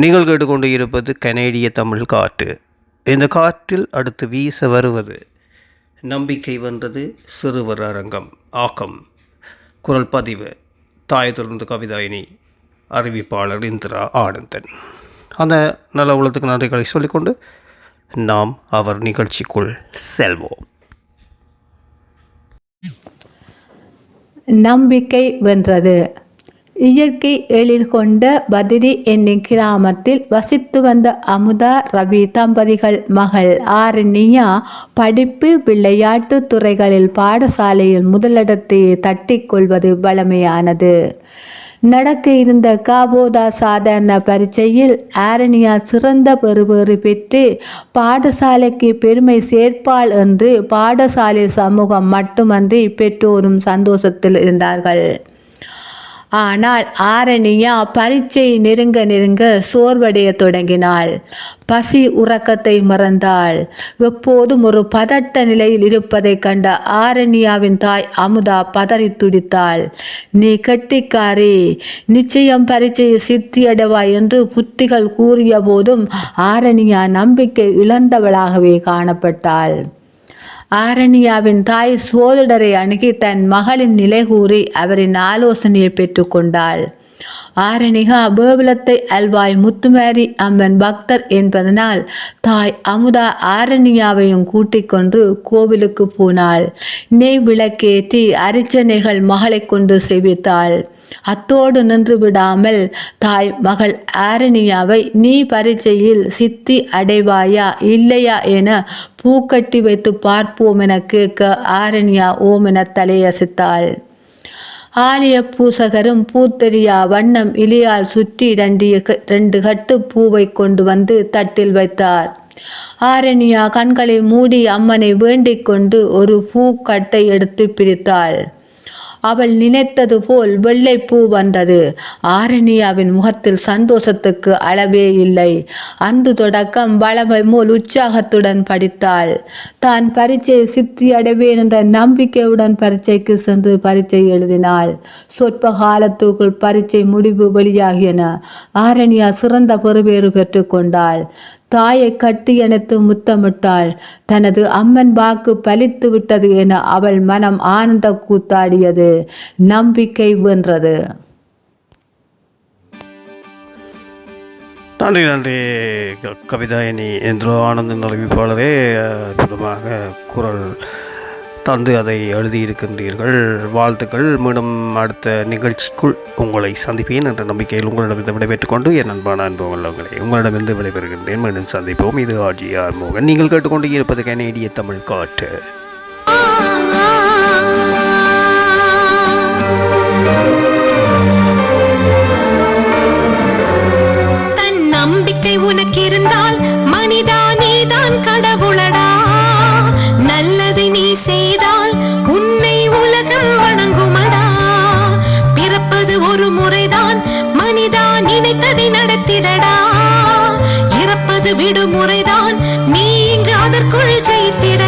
நீங்கள் கேட்டுக்கொண்டு இருப்பது கனேடிய தமிழ் காற்று. இந்த காற்றில் அடுத்து வீச வருவது நம்பிக்கை வென்றது சிறுவர் அரங்கம். ஆக்கம். குரல் பதிவு தாய் தொடர்ந்து கவிதாயினி அறிவிப்பாளர் இந்திரா ஆனந்தன். அந்த நல்ல உலகத்துக்கு நன்றிகளை சொல்லிக்கொண்டு நாம் அவர் நிகழ்ச்சிக்குள் செல்வோம். நம்பிக்கை வென்றது இயற்கை எழில் கொண்ட பதிரி என்னும் கிராமத்தில் வசித்து வந்த அமுதா ரவி தம்பதிகள் மகள் ஆரண்யா படிப்பு விளையாட்டு துறைகளில் பாடசாலையில் முதலிடத்தை தட்டிக்கொள்வது வளமையானது. நடக்க இருந்த காபோதா சாதாரண பரீட்சையில் ஆரணியா சிறந்த பெறுபேறு பெற்று பாடசாலைக்கு பெருமை சேர்ப்பாள் என்று பாடசாலை சமூகம் மட்டுமன்றி பெற்றோரும் சந்தோஷத்தில் இருந்தார்கள். ஆனால் ஆரணியா பரீட்சை நெருங்க நெருங்க சோர்வடைய தொடங்கினாள். பசி உறக்கத்தை மறந்தாள். எப்போதும் ஒரு பதட்ட நிலையில் இருப்பதைக் கண்ட ஆரண்யாவின் தாய் அமுதா பதறி துடித்தாள். நீ கட்டிக்காரி நிச்சயம் பரீட்சையை சித்தியடைவாய் என்று புத்திகள் கூறிய போதும் ஆரண்யா நம்பிக்கை இழந்தவளாகவே காணப்பட்டாள். ஆரண்யாவின் தாய் சோதிடரை அணுகி தன் மகளின் நிலை கூறி அவரின் ஆலோசனையை பெற்றுக்கொண்டாள். ஆரணிகா பேபலத்தை அல்வாய் முத்துமாரி அம்மன் பக்தர் என்பதனால் தாய் அமுதா ஆரண்யாவையும் கூட்டிக் கொண்டு கோவிலுக்கு போனாள். நெய் விளக்கேற்றி அரிச்சனைகள் மகளை கொண்டு செவித்தாள். அத்தோடு நின்று விடாமல் தாய் மகள் ஆரணியாவை நீ பரீட்சையில் சித்தி அடைவாயா இல்லையா என பூக்கட்டி வைத்து பார்ப்போம் என கேட்க ஆரண்யா ஓம் என தலையசித்தாள். ஆலய பூசகரும் பூத்தெரியா வண்ணம் இலியால் சுற்றி ரெண்டு ரெண்டு கட்டு பூவை கொண்டு வந்து தட்டில் வைத்தார். ஆரண்யா கண்களை மூடி அம்மனை வேண்டிக் கொண்டு ஒரு பூக்கட்டை எடுத்து பிரித்தாள். அவள் நினைத்தது போல் வெள்ளைப்பூ வந்தது. ஆரணியாவின் முகத்தில் சந்தோஷத்துக்கு அளவே இல்லை. அன்று தொடக்கம் வளமை போல் உற்சாகத்துடன் படித்தாள். தான் பரீட்சை சித்தி அடைவேன் என்ற நம்பிக்கையுடன் பரீட்சைக்கு சென்று பரீட்சை எழுதினாள். சொற்ப காலத்துக்குள் பரீட்சை முடிவு வெளியாகியன. ஆரணியா சிறந்த பெறுபேறு பெற்றுக்கொண்டாள் தாயை கட்டி அணைத்து முத்தமிட்டாள். தனது அம்மன் வாக்கு பலித்து விட்டது என அவள் மனம் ஆனந்த கூத்தாடியது. நம்பிக்கை வென்றது. நன்றி நன்றி. கவிதாயினி என்று ஆனந்த அறிவிப்பாளரே அற்புதமாக குரல் தந்து அதை எழுதியிருக்கின்றீர்கள். வாழ்த்துக்கள். மீண்டும் அடுத்த நிகழ்ச்சிக்குள் உங்களை சந்திப்பேன் என்ற நம்பிக்கையில் உங்களிடமிருந்து விடைபெற்றுக் கொண்டு என் அன்பான அன்பு உள்ளவர்களே உங்களிடமிருந்து விடைபெறுகின்றேன். மீண்டும் சந்திப்போம். இது ஆர்ஜிஆர் மோகன். நீங்கள் கேட்டுக்கொண்டு இருப்பது கனேடிய தமிழ் காற்று. நம்பிக்கை உனக்கு இருந்தா நினைத்ததை நடத்திடடா. இறப்பது விடுமுறைதான். நீ இங்கு அதற்குள் ஜெயித்திட